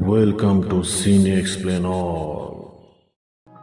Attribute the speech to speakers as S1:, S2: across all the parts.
S1: Welcome to cine explain all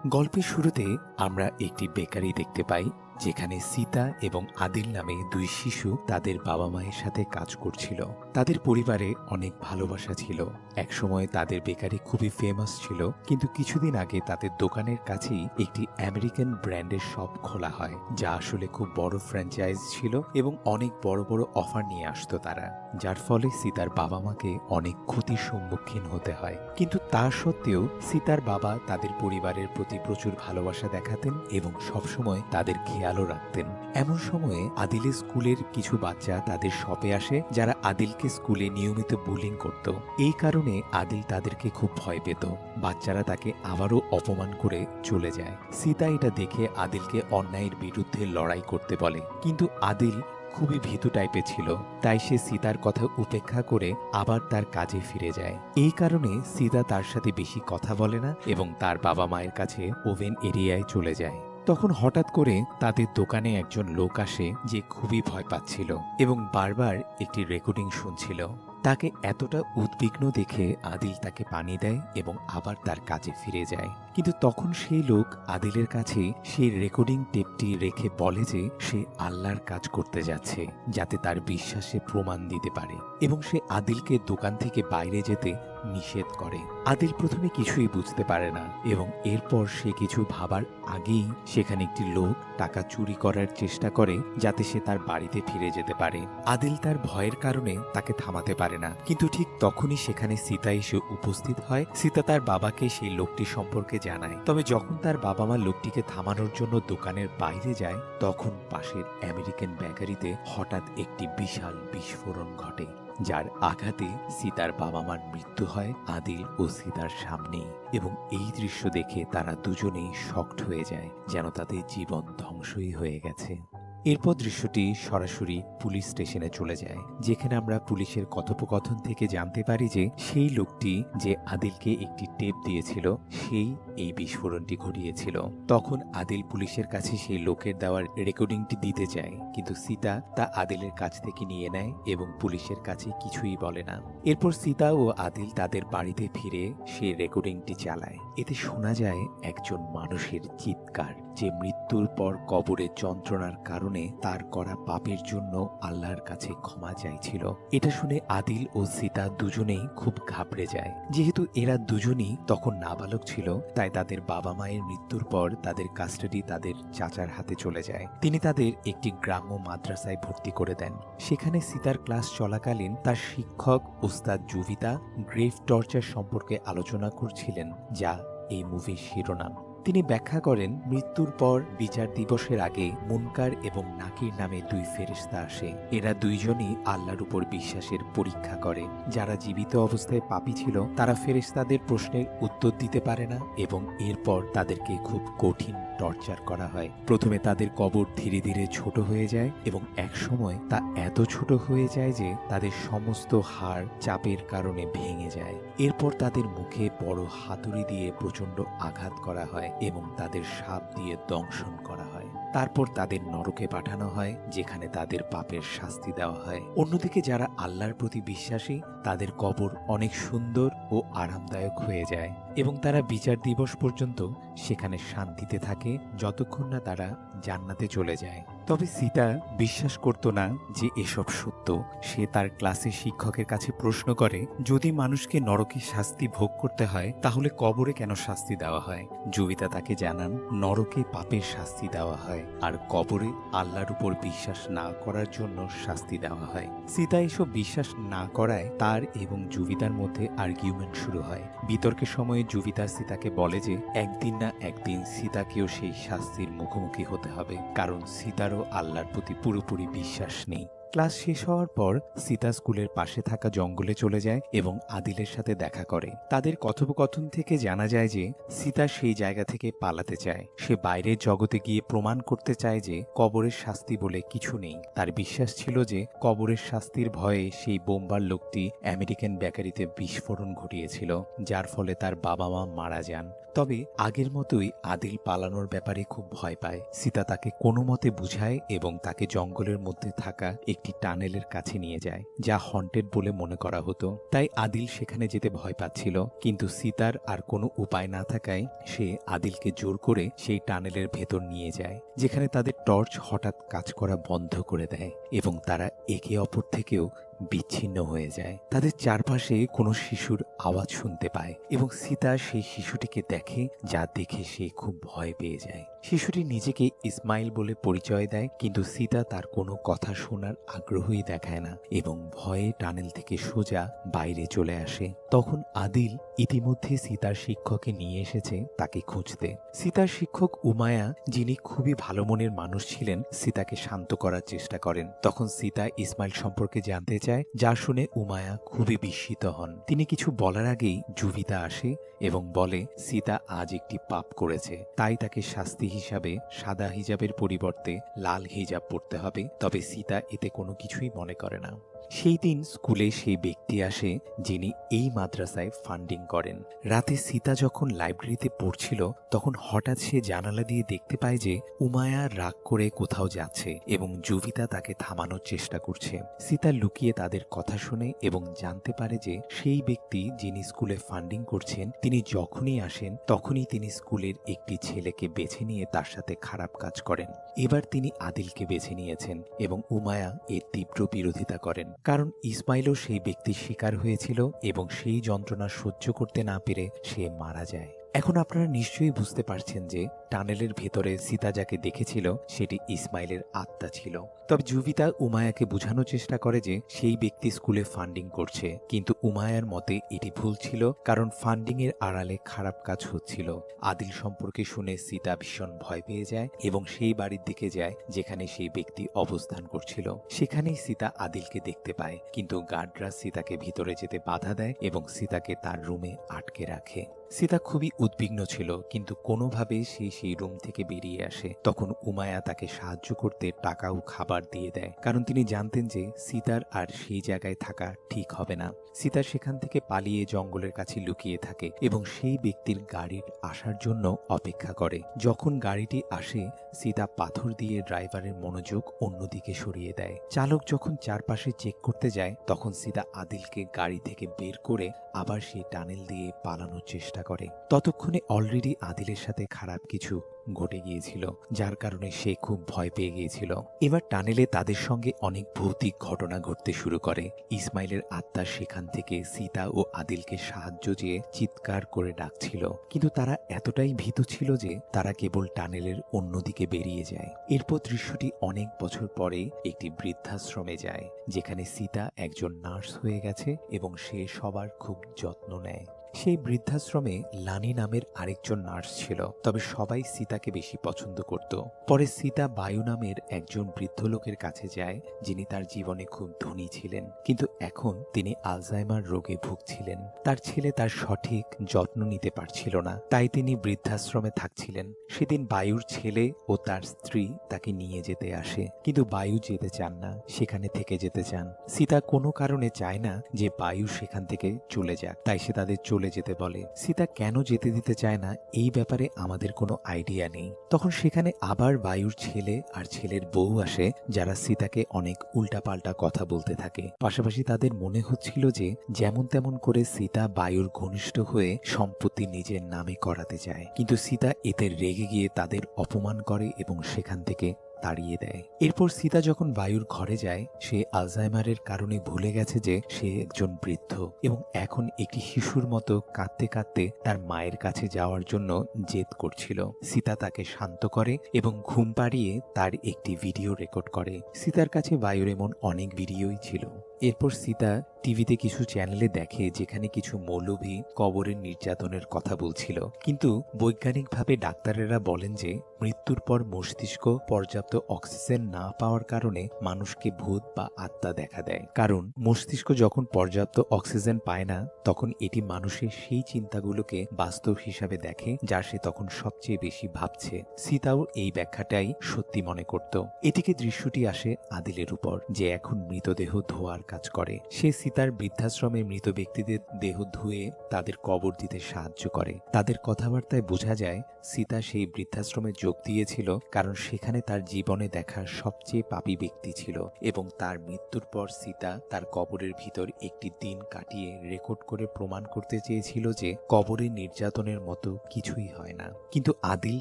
S2: গল্পের শুরুতে আমরা একটি বেকারি দেখতে পাই। যেখানে সীতা এবং আদিল নামে দুই শিশু তাদের বাবা মায়ের সাথে কাজ করছিল। তাদের পরিবারে অনেক ভালোবাসা ছিল। একসময় তাদের বেকারি খুবই ফেমাস ছিল, কিন্তু কিছুদিন আগে তাদের দোকানের কাছেই একটি আমেরিকান ব্র্যান্ডের শপ খোলা হয়, যা আসলে খুব বড় ফ্র্যাঞ্চাইজ ছিল এবং অনেক বড় বড় অফার নিয়ে আসতো তারা। যার ফলে সীতার বাবা মাকে অনেক ক্ষতির সম্মুখীন হতে হয়। কিন্তু তা সত্ত্বেও সীতার বাবা তাদের পরিবারের প্রতি প্রচুর ভালোবাসা দেখাতেন এবং সবসময় তাদের খেয়ালও রাখতেন। এমন সময়ে আদিলের স্কুলের কিছু বাচ্চা তাদের শপে আসে, যারা আদিলকে স্কুলে নিয়মিত বুলিং করত। এই কারণে আদিল তাদেরকে খুব ভয় পেত। বাচ্চারা তাকে আবারও অপমান করে চলে যায়। সীতা এটা দেখে আদিলকে অন্যায়ের বিরুদ্ধে লড়াই করতে বলে। কিন্তু আদিল খুবই ভীতু টাইপের ছিল, তাই সে সীতার কথা উপেক্ষা করে আবার তার কাজে ফিরে যায়। এই কারণে সীতা তার সাথে বেশি কথা বলে না এবং তার বাবা মায়ের কাছে ওভেন এরিয়ায় চলে যায়। তখন হঠাৎ করে তাদের দোকানে একজন লোক আসে যে খুবই ভয় পাচ্ছিল এবং বারবার একটি রেকর্ডিং শুনছিল। তাকে এতটা উদ্বিগ্ন দেখে আদিল তাকে পানি দেয় এবং আবার তার কাজে ফিরে যায়। কিন্তু তখন সেই লোক আদিলের কাছে সেই রেকর্ডিং টেপটি রেখে বলে যে সে আল্লাহর কাজ করতে যাচ্ছে, যাতে তার বিশ্বাসে প্রমাণ দিতে পারে এবং সে আদিলকে দোকান থেকে বাইরে যেতে নিষেধ করে। আদিল প্রথমে কিছুই বুঝতে পারে না এবং এরপর সে কিছু ভাবার আগেই সেখানে একটি লোক টাকা চুরি করার চেষ্টা করে যাতে সে তার বাড়িতে ফিরে যেতে পারে। আদিল তার ভয়ের কারণে তাকে থামাতে পারে না। কিন্তু ঠিক তখনই সেখানে সীতা এসে উপস্থিত হয়। সীতা তার বাবাকে সেই লোকটি সম্পর্কে জানায় তবে যখন তার বাবা মা লোকটিকে থামানোর জন্য দোকানের বাইরে যায়, তখন পাশের আমেরিকান ব্যাকারিতে হঠাৎ একটি বিশাল বিস্ফোরণ ঘটে, যার আঘাতে সীতার বাবা মার মৃত্যু হয় আদিল ও সীতার সামনেই এবং এই দৃশ্য দেখে তারা দুজনেই শক্ট হয়ে যায়, যেন তাদের জীবন ধ্বংসই হয়ে গেছে। এরপর দৃশ্যটি সরাসরি পুলিশ স্টেশনে চলে যায়, যেখানে আমরা পুলিশের কথোপকথন থেকে জানতে পারি যে সেই লোকটি যে আদিলকে একটি টেপ দিয়েছিল, সেই এই বিস্ফোরণটি ঘটিয়েছিল। তখন আদিল পুলিশের কাছে সেই লোকের দেওয়ার রেকর্ডিংটি দিতে চায়, কিন্তু সীতা তা আদিলের কাছ থেকে নিয়ে নেয় এবং পুলিশের কাছে কিছুই বলে না। এরপর সীতা ও আদিল তাদের বাড়িতে ফিরে সেই রেকর্ডিংটি চালায়। এতে শোনা যায়, একজন মানুষের চিৎকার, যে মৃত্যুর পর কবরের যন্ত্রণার কারণে তার করা পাপের জন্য আল্লাহর কাছে ক্ষমা চাইছিল। এটা শুনে আদিল ও সীতা দুজনেই খুব ঘাবড়ে যায়। যেহেতু এরা দুজনই তখন নাবালক ছিল, তাই তাদের বাবা মায়ের মৃত্যুর পর তাদের কাস্টাডি তাদের চাচার হাতে চলে যায়। তিনি তাদের একটি গ্রাম্য মাদ্রাসায় ভর্তি করে দেন। সেখানে সীতার ক্লাস চলাকালীন তার শিক্ষক উস্তাদ জুভিতা গ্রেভ টর্চার সম্পর্কে আলোচনা করছিলেন, যা এই মুভির শিরোনাম। তিনি ব্যাখ্যা করেন, মৃত্যুর পর বিচার দিবসের আগে মুনকার এবং নাকির নামে দুই ফেরিস্তা আসে। এরা দুইজনই আল্লাহর উপর বিশ্বাসের পরীক্ষা করে। যারা জীবিত অবস্থায় পাপি ছিল, তারা ফেরিস্তাদের প্রশ্নের উত্তর দিতে পারে না এবং এরপর তাদেরকে খুব কঠিন টর্চার করা হয়। প্রথমে তাদের কবর ধীরে ধীরে ছোট হয়ে যায় এবং একসময় তা এত ছোট হয়ে যায় যে তাদের সমস্ত হাড় চাপের কারণে ভেঙে যায়। এরপর তাদের মুখে বড় হাতুড়ি দিয়ে প্রচণ্ড আঘাত করা হয় এবং তাদের সাপ দিয়ে দংশন করা হয়। তারপর তাদের নরকে পাঠানো হয়, যেখানে তাদের পাপের শাস্তি দেওয়া হয়। অন্যদিকে যারা আল্লাহর প্রতি বিশ্বাসী, তাদের কবর অনেক সুন্দর ও আরামদায়ক হয়ে যায় এবং তারা বিচার দিবস পর্যন্ত সেখানে শান্তিতে থাকে, যতক্ষণ না তারা জান্নাতে চলে যায়। তবে সীতা বিশ্বাস করত না যে এসব সত্য। সে তার ক্লাসে শিক্ষকের কাছে প্রশ্ন করে, যদি মানুষকে নরকে শাস্তি ভোগ করতে হয়, তাহলে কবরে কেন শাস্তি দেওয়া হয়? জবিতা তাকে জানান, নরকে পাপের শাস্তি দেওয়া হয়, আর কবরে আল্লাহর উপর বিশ্বাস না করার জন্য শাস্তি দেওয়া হয়। সীতা এসব বিশ্বাস না করায় তার এবং জুবিতার মধ্যে আর্গিউমেন্ট শুরু হয়। বিতর্কের সময়ে জুবিতা সীতাকে বলে যে, একদিন না একদিন সীতাকেও সেই শাস্তির মুখোমুখি হতে হবে, কারণ সীতারও আল্লাহর প্রতি পুরোপুরি বিশ্বাস নেই। ক্লাস শেষ হওয়ার পর সীতা স্কুলের পাশে থাকা জঙ্গলে চলে যায় এবং আদিলের সাথে দেখা করে। তাদের কথোপকথন থেকে জানা যায় যে সীতা সেই জায়গা থেকে পালাতে চায়। সে বাইরের জগতে গিয়ে প্রমাণ করতে চায় যে কবরের শাস্তি বলে কিছু নেই। তার বিশ্বাস ছিল যে কবরের শাস্তির ভয়ে সেই বোম্বার লোকটি আমেরিকান বেকারিতে বিস্ফোরণ ঘটিয়েছিল, যার ফলে তার বাবা মা মারা যান। তবে আগের মতোই আদিল পালানোর ব্যাপারে খুব ভয় পায়। সীতা তাকে কোনো মতে বুঝায় এবং তাকে জঙ্গলের মধ্যে থাকা একটি টানেলের কাছে নিয়ে যায়, যা হন্টেড বলে মনে করা হতো। তাই আদিল সেখানে যেতে ভয় পাচ্ছিল, কিন্তু সীতার আর কোনো উপায় না থাকায় সে আদিলকে জোর করে সেই টানেলের ভেতর নিয়ে যায়, যেখানে তাদের টর্চ হঠাৎ কাজ করা বন্ধ করে দেয় এবং তারা একে অপর থেকেও বিচ্ছিন্ন হয়ে যায়। তাদের চারপাশে কোনো শিশুর আওয়াজ শুনতে পায় এবং সীতা সেই শিশুটিকে দেখে যা দেখে সে খুব ভয় পেয়ে যায়। শিশুটি নিজেকে ইসমাইল বলে পরিচয় দেয়, কিন্তু সীতা তার কোনো কথা শোনার আগ্রহই দেখায় না এবং ভয়ে টানেল থেকে সোজা বাইরে চলে আসে। তখন আদিল ইতিমধ্যে সীতার শিক্ষককে নিয়ে এসেছে, তাকে খুঁজতে। সীতার শিক্ষক উমায়া, যিনি খুবই ভালো মনের মানুষ ছিলেন, সীতাকে শান্ত করার চেষ্টা করেন। তখন সীতা ইসমাইল সম্পর্কে জানতে চায়, যা শুনে উমায়া খুবই বিস্মিত হন। তিনি কিছু বলার আগেই জুবিতা আসে এবং বলে, সীতা আজ একটি পাপ করেছে, তাই তাকে শাস্তি হিসাবে সাদা হিজাবের পরিবর্তে লাল হিজাব পরতে হবে, তবে সীতা এতে কোনো কিছুই মনে করে না। সেই দিন স্কুলে সেই ব্যক্তি আসে যিনি এই মাদ্রাসায় ফান্ডিং করেন। রাতে সীতা যখন লাইব্রেরিতে পড়ছিল, তখন হঠাৎ সে জানালা দিয়ে দেখতে পায় যে উমায়া রাগ করে কোথাও যাচ্ছে এবং জুভিতা তাকে থামানোর চেষ্টা করছে। সীতা লুকিয়ে তাদের কথা শুনে এবং জানতে পারে যে সেই ব্যক্তি যিনি স্কুলে ফান্ডিং করছেন, তিনি যখনই আসেন, তখনই তিনি স্কুলের একটি ছেলেকে বেছে নিয়ে তার সাথে খারাপ কাজ করেন। এবার তিনি আদিলকে বেছে নিয়েছেন এবং উমায়া এর তীব্র বিরোধিতা করেন। কারণ ইসমাইলও সেই ব্যক্তির শিকার হয়েছিল এবং সেই যন্ত্রণা সহ্য করতে না পেরে সে মারা যায়। এখন আপনারা নিশ্চয়ই বুঝতে পারছেন যে টানেলের ভেতরে সীতা যাকে দেখেছিল, সেটি ইসমাইলের আত্মা ছিল। তবে জুবিতা উমায়াকে বোঝানোর চেষ্টা করে যে সেই ব্যক্তি স্কুলে ফান্ডিং করছে। কিন্তু উমায়ার মতে এটি ভুল ছিল, কারণ ফান্ডিং এর আড়ালে খারাপ কাজ হচ্ছিল। আদিল সম্পর্কে শুনে সীতা ভীষণ ভয় পেয়ে যায় এবং সেই বাড়ির দিকে যায়, যেখানে সেই ব্যক্তি অবস্থান করছিল। সেখানেই সীতা আদিলকে দেখতে পায়। কিন্তু গার্ডরা সীতাকে ভিতরে যেতে বাধা দেয় এবং সীতাকে তার রুমে আটকে রাখে। সীতা খুবই উদ্বিগ্ন ছিল, কিন্তু কোনোভাবে সে সেই রুম থেকে বেরিয়ে আসে। তখন উমায়া তাকে সাহায্য করতে টাকা ও খাবার দিয়ে দেয়, কারণ তিনি জানতেন যে সীতার আর সেই জায়গায় থাকা ঠিক হবে না। সীতা সেখান থেকে পালিয়ে জঙ্গলের কাছে লুকিয়ে থাকে এবং সেই ব্যক্তির গাড়ির আসার জন্য অপেক্ষা করে। যখন গাড়িটি আসে, সীতা পাথর দিয়ে ড্রাইভারের মনোযোগ অন্যদিকে সরিয়ে দেয়। চালক যখন চারপাশে চেক করতে যায়, তখন সীতা আদিলকে গাড়ি থেকে বের করে আবার সেই টানেল দিয়ে পালানোর চেষ্টা করে। ততক্ষণে অলরেডি আদিলের সাথে খারাপ কিছু ঘটে গিয়েছিল, যার কারণে সে খুব ভয় পেয়ে গিয়েছিল। এবার টানেলে তাদের সঙ্গে অনেক ভৌতিক ঘটনা ঘটতে শুরু করে। ইসমাইলের আত্মা সেখান থেকে সীতা ও আদিলকে সাহায্য চেয়ে চিৎকার করে ডাকছিল। কিন্তু তারা এতটাই ভীত ছিল যে তারা কেবল টানেলের অন্যদিকে বেরিয়ে যায়। এরপর দৃশ্যটি অনেক বছর পরে একটি বৃদ্ধাশ্রমে যায়, যেখানে সীতা একজন নার্স হয়ে গেছে এবং সে সবার খুব যত্ন নেয়। সেই বৃদ্ধাশ্রমে লানি নামের আরেকজন নার্স ছিল, তবে সবাই সীতাকে বেশি পছন্দ করত। পরে সীতা বায়ু নামের একজন বৃদ্ধ লোকের কাছে যায়, যিনি তার জীবনে খুব ধনী ছিলেন, কিন্তু এখন তিনি আলজাইমার রোগে ভুগছিলেন। তার ছেলে তার সঠিক যত্ন নিতে পারছিল না, তাই তিনি বৃদ্ধাশ্রমে থাকছিলেন। সেদিন বায়ুর ছেলে ও তার স্ত্রী তাকে নিয়ে যেতে আসে, কিন্তু বায়ু যেতে চান না, সেখানে থেকে যেতে চান। সীতা কোনো কারণে চায় না যে বায়ু সেখান থেকে চলে যাক, তাই সে তাদের চলে যেতে বলে। সীতা কেন যেতে দিতে চায় না, এই ব্যাপারে আমাদের কোনো আইডিয়া নেই। তখন সেখানে আবার বায়ুর ছেলে আর ছেলের বউ আসে, যারা সীতাকে অনেক উল্টাপাল্টা কথা বলতে থাকে। পাশাপাশি তাদের মনে হচ্ছিল যে, যেমন তেমন করে সীতা বায়ুর ঘনিষ্ঠ হয়ে সম্পত্তি নিজের নামে করাতে চায়। কিন্তু সীতা এতে রেগে গিয়ে তাদের অপমান করে এবং সেখান থেকে তাড়িয়ে দেয়। এরপর সীতা যখন বায়ুর ঘরে যায়, সে আলজাইমারের কারণে ভুলে গেছে যে সে একজন বৃদ্ধ এবং এখন একটি শিশুর মতো কাঁদতে কাঁদতে তার মায়ের কাছে যাওয়ার জন্য জেদ করছিল। সীতা তাকে শান্ত করে এবং ঘুম পাড়িয়ে তার একটি ভিডিও রেকর্ড করে। সীতার কাছে বায়ুর এমন অনেক ভিডিওই ছিল। এরপর সীতা টিভিতে কিছু চ্যানেলে দেখে যেখানে কিছু মৌলভী কবরের নির্যাতনের কথা বলছিল। কিন্তু বৈজ্ঞানিকভাবে ডাক্তারেরা বলেন যে, মৃত্যুর পর মস্তিষ্ক পর্যাপ্ত অক্সিজেন না পাওয়ার কারণে মানুষকে ভূত বা আত্মা দেখা দেয়। কারণ মস্তিষ্ক যখন পর্যাপ্ত অক্সিজেন পায় না, তখন এটি মানুষের সেই চিন্তাগুলোকে বাস্তব হিসাবে দেখে যা সে তখন সবচেয়ে বেশি ভাবছে। সীতাও এই ব্যাখ্যাটাই সত্যি মনে করত। এটিকে দৃশ্যটি আসে আদিলের উপর, যে এখন মৃতদেহ ধোয়ার কাজ করে। সে সীতার বৃদ্ধাশ্রমে মৃত ব্যক্তিদের দেহ ধুয়ে তাদের কবর দিতে সাহায্য করে। তাদের কথাবার্তায় বোঝা যায়, সীতা সেই বৃদ্ধাশ্রমে যোগ দিয়েছিল কারণ সেখানে তার জীবনে দেখা সবচেয়ে পাপী ব্যক্তি ছিল এবং তার মৃত্যুর পর সীতা তার কবরের ভিতর একটি দিন কাটিয়ে রেকর্ড করে প্রমাণ করতে চেয়েছিল যে কবরে নির্যাতনের মতো কিছুই হয় না। কিন্তু আদিল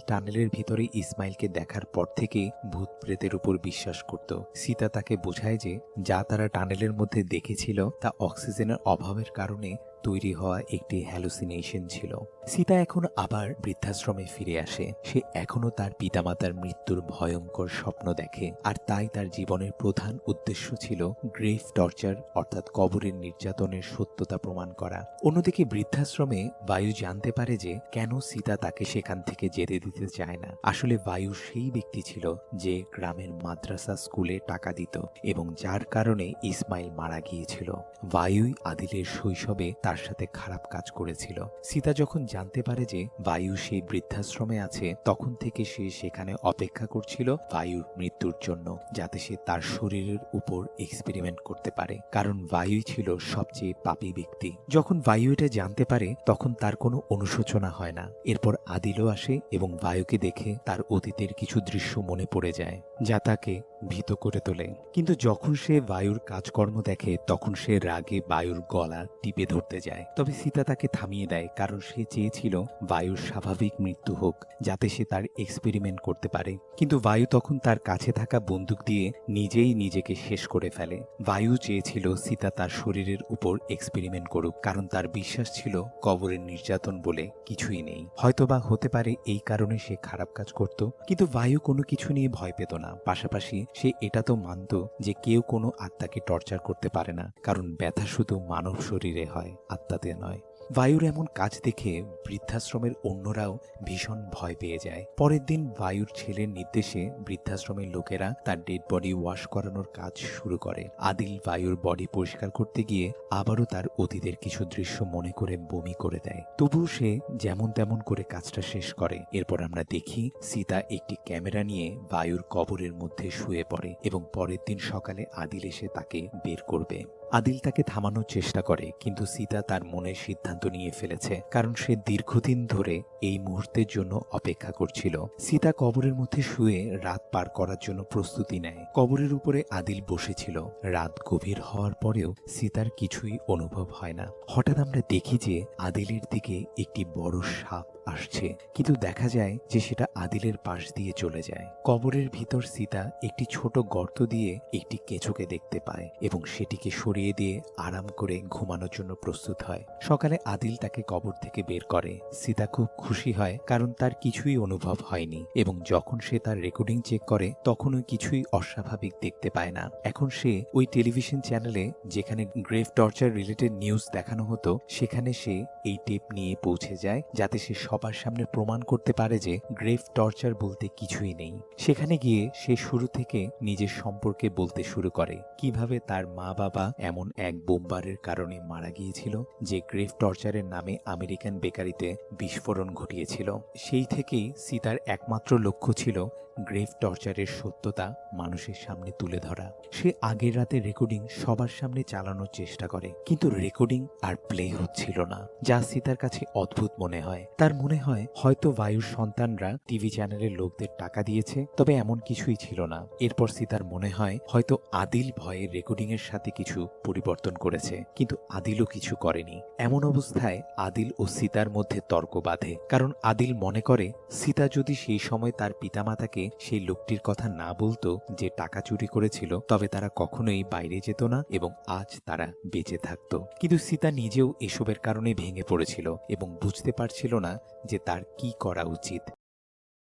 S2: টানেলের ভিতরে ইসমাইলকে দেখার পর থেকে ভূত প্রেতের উপর বিশ্বাস করত। সীতা তাকে বোঝায় যে যা তারা টানেলের মধ্যে দেখেছিল তা অক্সিজেনের অভাবের কারণে তৈরি হওয়া একটি হ্যালুসিনেশন ছিল। সীতা এখন আবার বৃদ্ধাশ্রমে ফিরে আসে। সে এখনও তার পিতামাতার মৃত্যুর ভয়ঙ্কর স্বপ্ন দেখে। আর তাই তার জীবনের প্রধান উদ্দেশ্য ছিল গ্রেফ টর্চার অর্থাৎ কবরের নির্যাতনের সত্যতা প্রমাণ করা। অন্যদিকে বৃদ্ধাশ্রমে বায়ু জানতে পারে যে কেন সীতা তাকে সেখান থেকে যেতে দিতে চায় না। আসলে বায়ু সেই ব্যক্তি ছিল যে গ্রামের মাদ্রাসা স্কুলে টাকা দিত এবং যার কারণে ইসমাইল মারা গিয়েছিল। বায়ুই আদিলের শৈশবে তার সাথে খারাপ কাজ করেছিল। সীতা যখন জানতে পারে যে বায়ু সেই বৃদ্ধাশ্রমে আছে, তখন থেকে সে সেখানে অপেক্ষা করছিল বায়ুর মৃত্যুর জন্য, যাতে সে তার শরীরের উপর এক্সপেরিমেন্ট করতে পারে। কারণ বায়ুই ছিল সবচেয়ে পাপী ব্যক্তি। যখন বায়ু এটা জানতে পারে, তখন তার কোনো অনুশোচনা হয় না। এরপর আদিলও আসে এবং বায়ুকে দেখে তার অতীতের কিছু দৃশ্য মনে পড়ে যায়, যা তাকে ভীত করে তোলে। কিন্তু যখন সে বায়ুর কাজকর্ম দেখে, তখন সে রাগে বায়ুর গলা টিপে ধরতে যায়। তবে সীতা তাকে থামিয়ে দেয়, কারণ সে চেয়েছিল বায়ুর স্বাভাবিক মৃত্যু হোক, যাতে সে তার এক্সপেরিমেন্ট করতে পারে। কিন্তু বায়ু তখন তার কাছে থাকা বন্দুক দিয়ে নিজেই নিজেকে শেষ করে ফেলে। বায়ু চেয়েছিল সীতা তার শরীরের উপর এক্সপেরিমেন্ট করুক, কারণ তার বিশ্বাস ছিল কবরের নির্যাতন বলে কিছুই নেই। হয়তোবা হতে পারে এই কারণে সে খারাপ কাজ করত, কিন্তু বায়ু কোনো কিছু নিয়ে ভয় পেত না। পাশাপাশি সে এটা তো মানত যে কেউ কোনো আত্মাকে টর্চার করতে পারে না, কারণ ব্যথা শুধু মানব শরীরে হয়। আত্মাতে নয়। বায়ুর এমন কাজ দেখে বৃদ্ধাশ্রমের অন্যরাও ভীষণ ভয় পেয়ে যায়। পরের দিন বায়ুর ছেলের নির্দেশে বৃদ্ধাশ্রমের লোকেরা তার ডেড বডি ওয়াশ করানোর কাজ শুরু করে। আদিল বায়ুর বডি পরিষ্কার করতে গিয়ে আবারও তার অতীতের কিছু দৃশ্য মনে করে বমি করে দেয়। তবুও সে যেমন তেমন করে কাজটা শেষ করে। এরপর আমরা দেখি সীতা একটি ক্যামেরা নিয়ে বায়ুর কবরের মধ্যে শুয়ে পড়ে এবং পরের দিন সকালে আদিল এসে তাকে বের করবে। আদিল তাকে থামানোর চেষ্টা করে, কিন্তু সীতা তার মনের সিদ্ধান্ত নিয়ে ফেলেছে, কারণ সে দীর্ঘদিন ধরে এই মুহূর্তের জন্য অপেক্ষা করছিল। সীতা কবরের মধ্যে শুয়ে রাত পার করার জন্য প্রস্তুতি নেয়। কবরের উপরে আদিল বসেছিল। রাত গভীর হওয়ার পরেও সীতার কিছুই অনুভব হয় না। হঠাৎ আমরা দেখি যে আদিলের দিকে একটি বড় সাপ আসছে। কিন্তু দেখা যায় যে সেটা আদিলের পাশ দিয়ে চলে যায়। কবরের ভিতর সীতা একটি ছোট গর্ত দিয়ে একটি কেঁচোকে দেখতে পায় এবং সেটিকে সরিয়ে দিয়ে আরাম করে ঘুমানোর জন্য প্রস্তুত হয়। সকালে আদিল তাকে কবর থেকে বের করে। সীতা খুব খুশি হয় কারণ তার কিছুই অনুভব হয়নি এবং যখন সে তার রেকর্ডিং চেক করে, তখনও কিছুই অস্বাভাবিক দেখতে পায় না। এখন সে ওই টেলিভিশন চ্যানেলে যেখানে গ্রেভ টর্চার রিলেটেড নিউজ দেখানো হতো, সেখানে সে এই টেপ নিয়ে পৌঁছে যায় যাতে সে সবার সামনে প্রমাণ করতে পারে যে গ্রেফ টর্চার বলতে কিছুই নেই। সেখানে গিয়ে সে শুরু থেকে নিজের সম্পর্কে বলতে শুরু করে। কীভাবে তার মা বাবা এমন এক বোমবারের কারণে মারা গিয়েছিল যে গ্রেফ টর্চারের নামে আমেরিকান বেকারিতে বিস্ফোরণ ঘটিয়েছিল, সেই থেকেই সীতার একমাত্র লক্ষ্য ছিল গ্রেভ টর্চারের সত্যতা মানুষের সামনে তুলে ধরা। সে আগের রাতে রেকর্ডিং সবার সামনে চালানোর চেষ্টা করে, কিন্তু রেকর্ডিং আর প্লে হচ্ছিল না। যা সীতার কাছে অদ্ভুত মনে হয়। তার মনে হয়, হয়তো বায়ুর সন্তানরা টিভি চ্যানেলের লোকদের টাকা দিয়েছে, তবে এমন কিছুই ছিল না। এরপর সীতার মনে হয়, হয়তো আদিল ভয়ে রেকর্ডিং এর সাথে কিছু পরিবর্তন করেছে, কিন্তু আদিলও কিছু করেনি। এমন অবস্থায় আদিল ও সীতার মধ্যে তর্ক বাঁধে, কারণ আদিল মনে করে সীতা যদি সেই সময় তার পিতামাতাকে সেই লোকটির কথা না বলতো যে টাকা চুরি করেছিল, তবে তারা কখনোই বাইরে যেত না এবং আজ তারা বেঁচে থাকত। কিন্তু সীতা নিজেও এসবের কারণে ভেঙে পড়েছিল এবং বুঝতে পারছিল না যে তার কি করা উচিত।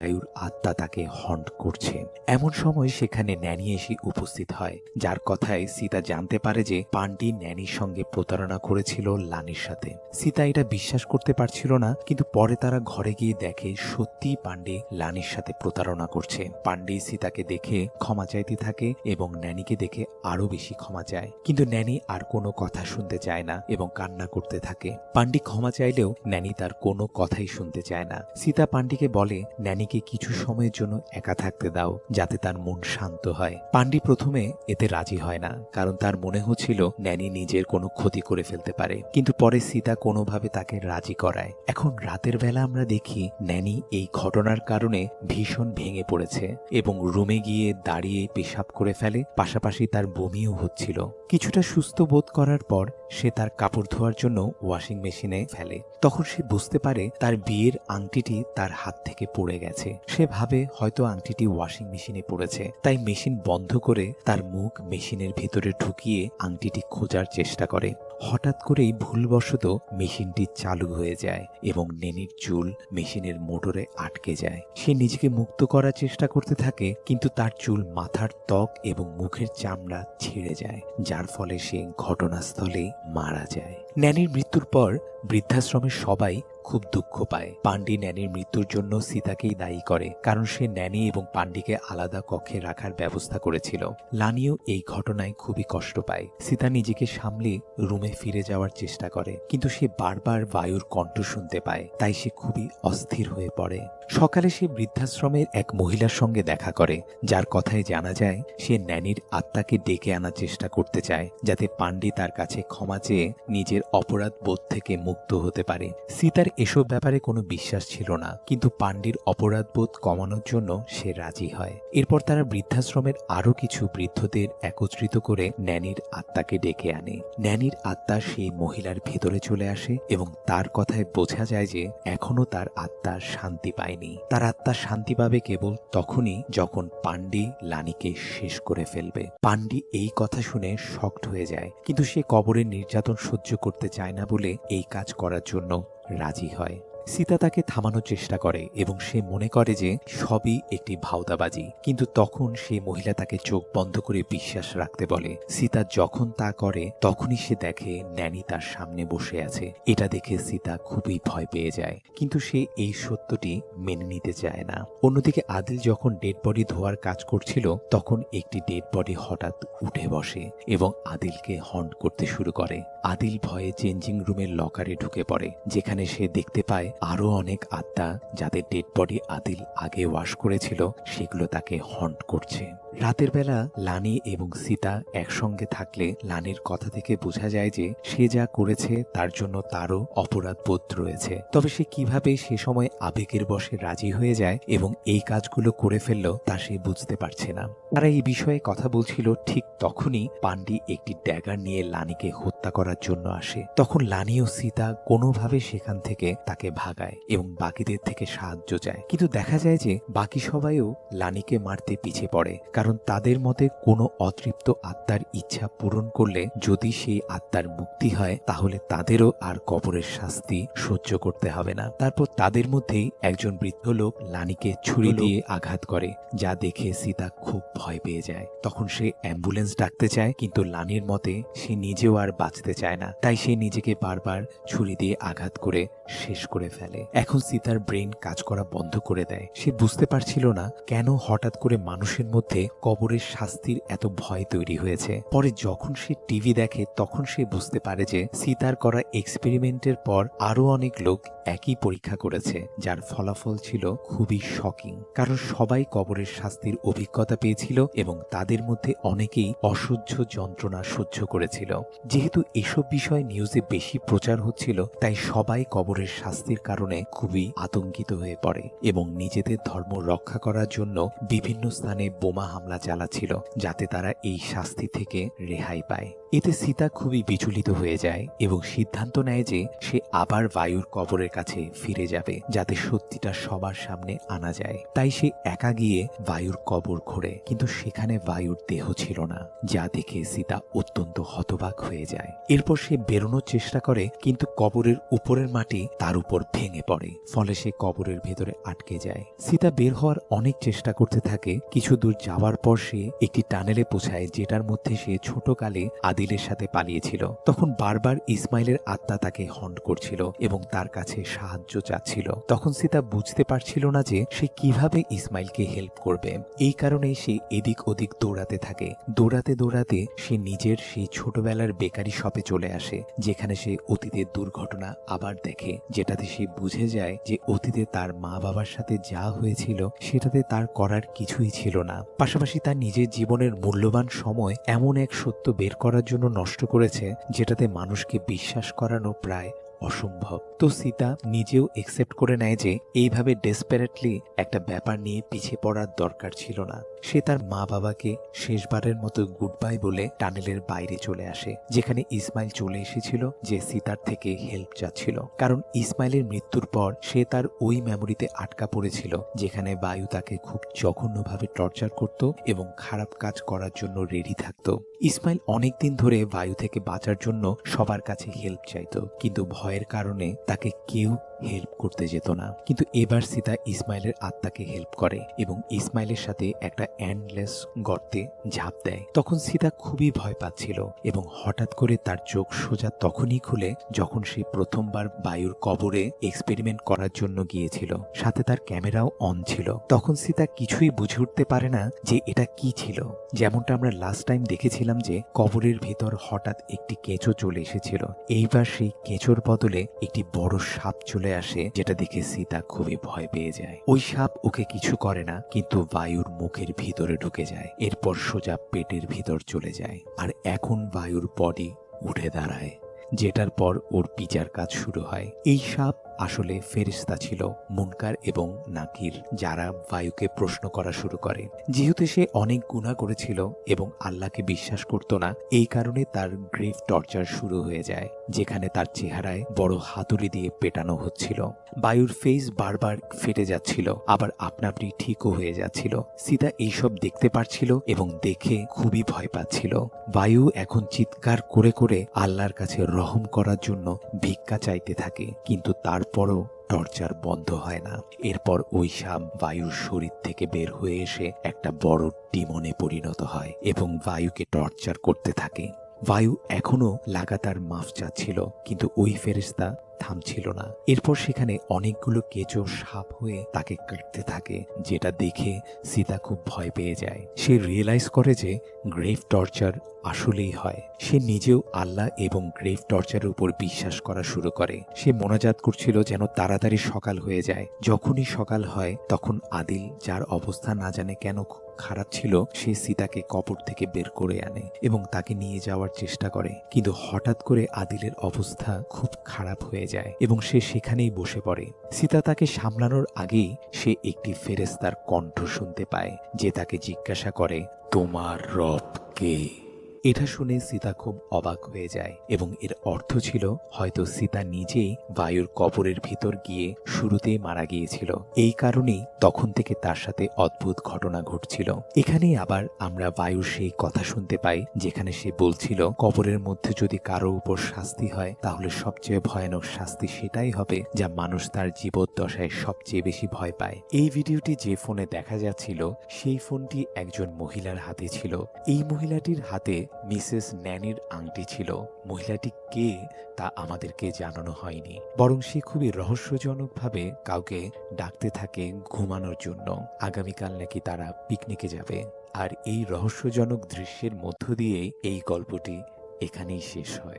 S2: বায়ুর আত্মা তাকে হন্ট করছে। এমন সময় সেখানে ন্যানি এসে উপস্থিত হয়, যার কথায় সীতা জানতে পারে যে পান্ডি ন্যানির সঙ্গে প্রতারণা করেছিল লানির সাথে। সীতা এটা বিশ্বাস করতে পারছিল না, কিন্তু পরে তারা ঘরে গিয়ে দেখে সত্যি পান্ডে লানির সাথে প্রতারণা করছে। পান্ডে সীতাকে দেখে ক্ষমা চাইতে থাকে এবং ন্যানিকে দেখে আরও বেশি ক্ষমা চায়। কিন্তু ন্যানি আর কোনো কথা শুনতে চায় না এবং কান্না করতে থাকে। পান্ডি ক্ষমা চাইলেও ন্যানি তার কোনো কথাই শুনতে চায় না। সীতা পান্ডিকে বলে, ন্যানি ন্যানিকে কিছু সময়ের জন্য একা থাকতে দাও, যাতে তার মন শান্ত হয়। পান্ডি প্রথমে এতে রাজি হয় না, কারণ তার মনে হচ্ছিল ন্যানি নিজের কোনো ক্ষতি করে ফেলতে পারে। কিন্তু পরে সীতা কোনোভাবে তাকে রাজি করায়। এখন রাতের বেলা আমরা দেখি ন্যানি এই ঘটনার কারণে ভীষণ ভেঙে পড়েছে এবং রুমে গিয়ে দাঁড়িয়ে পেশাব করে ফেলে, পাশাপাশি তার বমিও হচ্ছিল। কিছুটা সুস্থ বোধ করার পর সে তার কাপড় ধোয়ার জন্য ওয়াশিং মেশিনে ফেলে। তখন সে বুঝতে পারে তার বিয়ের আংটিটি তার হাত থেকে পড়ে গেছে। সে ভাবে, হয়তো আংটিটি ওয়াশিং মেশিনে পড়েছে। তাই মেশিন বন্ধ করে তার মুখ মেশিনের ভেতরে ঢুকিয়ে আংটিটি খোঁজার চেষ্টা করে। হঠাৎ করেই ভুলবশত মেশিনটি চালু হয়ে যায় এবং নেনির চুল মেশিনের মোটরে আটকে যায়। সে নিজেকে মুক্ত করার চেষ্টা করতে থাকে, কিন্তু তার চুল মাথার ত্বক এবং মুখের চামড়া ছিঁড়ে যায়, যার ফলে সে ঘটনাস্থলে মারা যায়। ন্যানির মৃত্যুর পর বৃদ্ধাশ্রমের সবাই খুব দুঃখ পায়। পান্ডি ন্যানির মৃত্যুর জন্য সীতাকেই দায়ী করে, কারণ সে ন্যানি এবং পান্ডিকে আলাদা কক্ষে রাখার ব্যবস্থা করেছিল। লানিও এই ঘটনায় খুবই কষ্ট পায়। সীতা নিজেকে সামলে রুমে ফিরে যাওয়ার চেষ্টা করে, কিন্তু সে বারবার বায়ুর কণ্ঠ শুনতে পায়, তাই সে খুবই অস্থির হয়ে পড়ে। সকালে সে বৃদ্ধাশ্রমের এক মহিলার সঙ্গে দেখা করে, যার কথায় জানা যায়, সে ন্যানির আত্মাকে ডেকে আনার চেষ্টা করতে চায়, যাতে পান্ডি তার কাছে ক্ষমা চেয়ে নিজের অপরাধ বোধ থেকে মুক্ত হতে পারে। সীতার এসব ব্যাপারে কোনো বিশ্বাস ছিল না। কিন্তু পান্ডির অপরাধ বোধ কমানোর জন্য সে রাজি হয়। এরপর তারা বৃদ্ধাশ্রমের আরও কিছু বৃদ্ধদের একত্রিত করে ন্যানির আত্মাকে ডেকে আনে। ন্যানির আত্মা সেই মহিলার ভেতরে চলে আসে এবং তার কথায় বোঝা যায় যে এখনও তার আত্মা শান্তি পায়নি। তার আত্মা শান্তি পাবে কেবল তখনই যখন পান্ডি লানিকে শেষ করে ফেলবে। পান্ডি এই কথা শুনে শকড হয়ে যায়। কিন্তু সে কবরের নির্যাতন সহ্য করতে চায় না বলে এই কাজ করার জন্য রাজি হয় সীতা তাকে থামানোর চেষ্টা করে এবং সে মনে করে যে সবই একটি ভাওতাবাজি। কিন্তু তখন সেই মহিলা তাকে চোখ বন্ধ করে বিশ্বাস রাখতে বলে। সীতা যখন তা করে, তখনই সে দেখে ন্যানি তার সামনে বসে আছে। এটা দেখে সীতা খুবই ভয় পেয়ে যায়। কিন্তু সে এই সত্যটি মেনে নিতে চায় না। অন্যদিকে আদিল যখন ডেড বডি ধোয়ার কাজ করছিল, তখন একটি ডেড বডি হঠাৎ উঠে বসে এবং আদিলকে হন্ট করতে শুরু করে। আদিল ভয়ে চেঞ্জিং রুমের লকারে ঢুকে পড়ে, যেখানে সে দেখতে পায় আরও অনেক আত্মা যাদের ডেড বডি আদিল আগে ওয়াশ করেছিল সেগুলো তাকে হন্ট করছে। রাতের বেলা লানি এবং সীতা একসঙ্গে থাকলে লানির কথা থেকে বোঝা যায় যে সে যা করেছে তার জন্য তারও অপরাধ বোধ রয়েছে। তবে সে কীভাবে সে সময় আবেগের বশে রাজি হয়ে যায় এবং এই কাজগুলো করে ফেলল তা সে বুঝতে পারছে না। তারা এই বিষয়ে কথা বলছিল ঠিক তখনই পান্ডি একটি ড্যাগার নিয়ে লানিকে হত্যা করার জন্য আসে। তখন লানি ও সীতা কোনোভাবে সেখান থেকে তাকে ভাগায় এবং বাকিদের থেকে সাহায্য চায়। কিন্তু দেখা যায় যে বাকি সবাইও লানিকে মারতে পিছে পড়ে। কারণ তাদের মতে কোনো অতৃপ্ত আত্মার ইচ্ছা পূরণ করলে যদি সেই আত্মার মুক্তি হয় তাহলে তাদেরও আর কবরের শাস্তি সহ্য করতে হবে না। তারপর তাদের মধ্যেই একজন বৃদ্ধ লোক লানিকে ছুরি দিয়ে আঘাত করে যা দেখে সীতা খুব ভয় পেয়ে যায়। তখন সে অ্যাম্বুলেন্স ডাকতে চায় কিন্তু লানির মতে সে নিজেও আর বাঁচতে চায় না। তাই সে নিজেকে বারবার ছুরি দিয়ে আঘাত করে শেষ করে ফেলে। এখন সীতার ব্রেন কাজ করা বন্ধ করে দেয়। সে বুঝতে পারছিল না কেন হঠাৎ করে মানুষের মধ্যে কবরের শাস্তির এত ভয় তৈরি হয়েছে। পরে যখন সে টিভি দেখে, তখন সে বুঝতে পারে যে, সীতার করা এক্সপেরিমেন্টের পর আরও অনেক লোক একই পরীক্ষা করেছে, যার ফলাফল ছিল খুবই শকিং কারণ সবাই কবরের শাস্তির অভিজ্ঞতা পেয়েছিল এবং তাদের মধ্যে অনেকেই অসহ্য যন্ত্রণা সহ্য করেছিল। যেহেতু এসব বিষয় নিউজে বেশি প্রচার হচ্ছিল, তাই সবাই কবরের শাস্তির কারণে খুবই আতঙ্কিত হয়ে পড়ে এবং নিজেদের ধর্ম রক্ষা করার জন্য বিভিন্ন স্থানে বোমা হামলা চালাচ্ছিল, যাতে তারা এই শাস্তি থেকে রেহাই পায়। এতে সীতা খুবই বিচলিত হয়ে যায় এবং সিদ্ধান্ত নেয় যে সে আবার বায়ুর কবরের কাছে ফিরে যাবে, যাতে সত্যিটা সবার সামনে আনা যায়। তাই সে একা গিয়ে বায়ুর কবর খোঁড়ে কিন্তু সেখানে বায়ুর দেহ ছিল না, যা দেখে সীতা অত্যন্ত হতবাক হয়ে যায়। এরপর সে বেরোনোর চেষ্টা করে, কিন্তু কবরের উপরের মাটি তার উপর ভেঙে পড়ে, ফলে সে কবরের ভেতরে আটকে যায়। সীতা বের হওয়ার অনেক চেষ্টা করতে থাকে, কিছু দূর যাওয়ার পর সে একটি টানেলে পৌঁছায়, যেটার মধ্যে সে ছোটকালে আদিল আদিলের সাথে পালিয়েছিল। তখন বারবার ইসমাইলের আত্মা তাকে হন্ট করছিল এবং তার কাছে সাহায্য চাচ্ছিল। তখন সীতা বুঝতে পারছিল না যে সে কীভাবে ইসমাইলকে হেল্প করবে। এই কারণে সে এদিক ওদিক দৌড়াতে থাকে। দৌড়াতে দৌড়াতে সে নিজের সেই ছোটবেলার বেকারি শপে চলে আসে, যেখানে সে অতীতের দুর্ঘটনা আবার দেখে। যেটাতে সে বুঝে যায় যে অতীতে তার মা বাবার সাথে যা হয়েছিল, সেটাতে তার করার কিছুই ছিল না। পাশাপাশি তার নিজের জীবনের মূল্যবান সময় এমন এক সত্য বের করার জন্য নষ্ট করেছে, যেটাতে মানুষকে বিশ্বাস করানো প্রায় অসম্ভব। তো সীতা নিজেও একসেপ্ট করে নেয় যে, এইভাবে ডেসপারেটলি একটা ব্যাপার নিয়ে পিছিয়ে পড়ার দরকার ছিল না। সে তার মা বাবাকে শেষবারের মতো গুড বাই বলে টানেলের বাইরে চলে আসে, যেখানে ইসমাইল চলে এসেছিল, যে সীতার থেকে হেল্প চাচ্ছিল। কারণ ইসমাইলের মৃত্যুর পর সে তার ওই মেমোরিতে আটকা পড়েছিল, যেখানে বায়ু তাকে খুব জঘন্যভাবে টর্চার করত এবং খারাপ কাজ করার জন্য রেডি থাকতো। ইসমাইল অনেকদিন ধরে বায়ু থেকে বাঁচার জন্য সবার কাছে হেল্প চাইতো, কিন্তু ভয়ের কারণে তাকে কেউ হেল্প করতে যেত না। কিন্তু এবার সীতা ইসমাইলের আত্মাকে হেল্প করে এবং ইসমাইলের সাথে একটা অ্যান্ডলেস গর্তে ঝাঁপ দেয়। তখন সীতা খুবই ভয় পাচ্ছিল এবং হঠাৎ করে তার চোখ সোজা তখনই খুলে যখন সে প্রথমবার বায়ুর কবরে এক্সপেরিমেন্ট করার জন্য গিয়েছিল। সাথে তার ক্যামেরাও অন ছিল। তখন সীতা কিছুই বুঝে উঠতে পারে না যে এটা কি ছিল। যেমনটা আমরা লাস্ট টাইম দেখেছিলাম যে কবরের ভিতর হঠাৎ একটি কেঁচো চলে এসেছিল। এইবার সেই কেঁচোর বদলে একটি বড় সাপ চলে আসে যেটা দেখে সীতা খুবই ভয় পেয়ে যায়। ওই সাপ ওকে কিছু করে না, কিন্তু বায়ুর মুখের ভিতরে ঢুকে যায়। এরপর সোজা পেটের ভিতর চলে যায় আর এখন বায়ুর বডি উঠে দাঁড়ায়, যেটার পর ওর বিচার কাজ শুরু হয়। এই সাপ আসলে ফেরিস্তা ছিল মুনকার এবং নাকির, যারা বায়ুকে প্রশ্ন করা শুরু করে। যেহেতু সে অনেক গুণা করেছিল এবং আল্লাহকে বিশ্বাস করত না, এই কারণে তার গ্রেভ টর্চার শুরু হয়ে যায়, যেখানে তার চেহারায় বড় হাতুড়ি দিয়ে পেটানো হচ্ছিল। বায়ুর ফেস বারবার ফেটে যাচ্ছিল, আবার আপনাপনি ঠিকও হয়ে যাচ্ছিল। সীতা এইসব দেখতে পারছিল এবং দেখে খুবই ভয় পাচ্ছিল। বায়ু এখন চিৎকার করে করে আল্লাহর কাছে রহম করার জন্য ভিক্ষা চাইতে থাকে, কিন্তু তারপরও টর্চার বন্ধ হয় না। এরপর ওই সাপ বায়ুর শরীর থেকে বের হয়ে এসে একটা বড় ডিমনে পরিণত হয় এবং বায়ুকে টর্চার করতে থাকে। বায়ু এখনও লাগাতার মাফ চাচ্ছিল, কিন্তু ওই ফেরেস্তা থামছিল না। এরপর সেখানে অনেকগুলো কেঁচো সাপ হয়ে তাকে কাটতে থাকে, যেটা দেখে সীতা খুব ভয় পেয়ে যায়। সে রিয়েলাইজ করে যে গ্রেভ টর্চার আসলেই হয়। সে নিজেও আল্লাহ এবং গ্রেভ টর্চারের উপর বিশ্বাস করা শুরু করে। সে মোনাজাত করছিল যেন তাড়াতাড়ি সকাল হয়ে যায়। যখনই সকাল হয়, তখন আদিল, যার অবস্থা না জানে কেন খারাপ ছিল, সে সীতাকে কবর থেকে বের করে আনে এবং তাকে নিয়ে যাওয়ার চেষ্টা করে। কিন্তু হঠাৎ করে আদিলের অবস্থা খুব খারাপ হয়ে যায় এবং সে সেখানেই বসে পড়ে। সীতা তাকে সামলানোর আগেই সে একটি ফেরেস্তার কণ্ঠ শুনতে পায়, যে তাকে জিজ্ঞাসা করে, তোমার রথ কে? এটা শুনে সীতা খুব অবাক হয়ে যায় এবং এর অর্থ ছিল, হয়তো সীতা নিজেই বায়ুর কবরের ভিতর গিয়ে শুরুতেই মারা গিয়েছিল। এই কারণেই তখন থেকে তার সাথে অদ্ভুত ঘটনা ঘটছিল। এখানেই আবার আমরা বায়ুর সেই কথা শুনতে পাই, যেখানে সে বলছিল, কবরের মধ্যে যদি কারও উপর শাস্তি হয়, তাহলে সবচেয়ে ভয়ানক শাস্তি সেটাই হবে যা মানুষ তার জীবদ্দশায় সবচেয়ে বেশি ভয় পায়। এই ভিডিওটি যে ফোনে দেখা যাচ্ছিল, সেই ফোনটি একজন মহিলার হাতে ছিল। এই মহিলাটির হাতে মিসেস ন্যানির আংটি ছিল। মহিলাটি কে তা আমাদেরকে জানানো হয়নি। বরং সে খুবই রহস্যজনকভাবে কাউকে ডাকতে থাকে ঘুমানোর জন্য। আগামীকাল নাকি তারা পিকনিকে যাবে। আর এই রহস্যজনক দৃশ্যের মধ্য দিয়েই এই গল্পটি এখানেই শেষ হয়।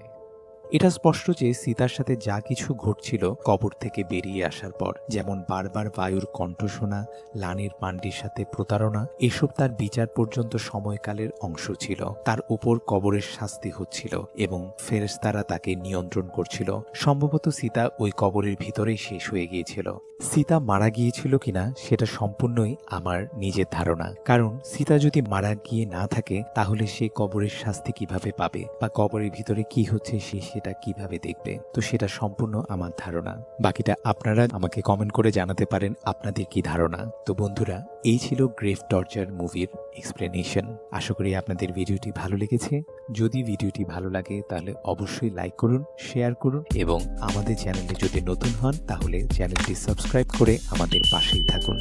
S2: এটা স্পষ্ট যে সীতার সাথে যা কিছু ঘটছিল কবর থেকে বেরিয়ে আসার পর, যেমন বারবার বায়ুর কণ্ঠ শোনা, লানির পান্ডির সাথে প্রতারণা, এসব তার বিচার পর্যন্ত সময়কালের অংশ ছিল। তার উপর কবরের শাস্তি হচ্ছিল এবং ফেরেস্তারা তাকে নিয়ন্ত্রণ করছিল। সম্ভবত সীতা ওই কবরের ভিতরেই শেষ হয়ে গিয়েছিল। সীতা মারা গিয়েছিল কিনা সেটা সম্পূর্ণই আমার নিজের ধারণা। কারণ সীতা যদি মারা গিয়ে না থাকে, তাহলে সে কবরের শাস্তি কীভাবে পাবে? বা কবরের ভিতরে কি হচ্ছে সে সেটা কীভাবে দেখবে? তো সেটা সম্পূর্ণ আমার ধারণা। বাকিটা আপনারা আমাকে কমেন্ট করে জানাতে পারেন আপনাদের কি ধারণা। তো বন্ধুরা, এই ছিল গ্রেভ টর্চার মুভির এক্সপ্লেনেশন আশা করি আপনাদের ভিডিওটি ভালো লেগেছে। যদি ভিডিওটি ভালো লাগে, তাহলে অবশ্যই লাইক করুন শেয়ার করুন এবং আমাদের চ্যানেলে যদি নতুন হন, তাহলে চ্যানেলটি সাবস্ক্রাইব করে আমাদের পাশেই থাকুন।